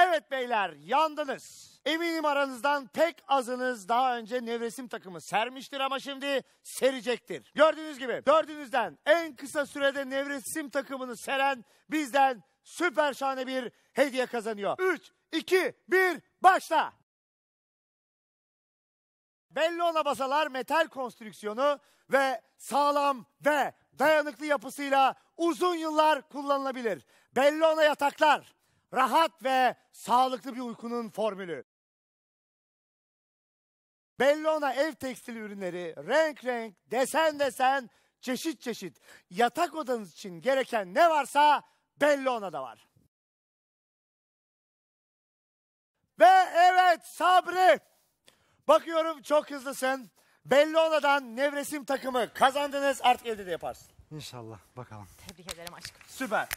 Evet beyler yandınız. Eminim aranızdan pek azınız daha önce nevresim takımı sermiştir ama şimdi serecektir. Gördüğünüz gibi dördünüzden en kısa sürede nevresim takımını seren bizden süper şahane bir hediye kazanıyor. 3, 2, 1 başla. Bellona basalar metal konstrüksiyonu ve sağlam ve dayanıklı yapısıyla uzun yıllar kullanılabilir. Bellona yataklar rahat ve sağlıklı bir uykunun formülü. Bellona ev tekstil ürünleri renk renk, desen desen, çeşit çeşit. Yatak odanız için gereken ne varsa Bellona'da var. Ve evet Sabri. Bakıyorum çok hızlısın. Bellona'dan nevresim takımı kazandınız artık evde de yaparsın. İnşallah bakalım. Tebrik ederim aşkım. Süper.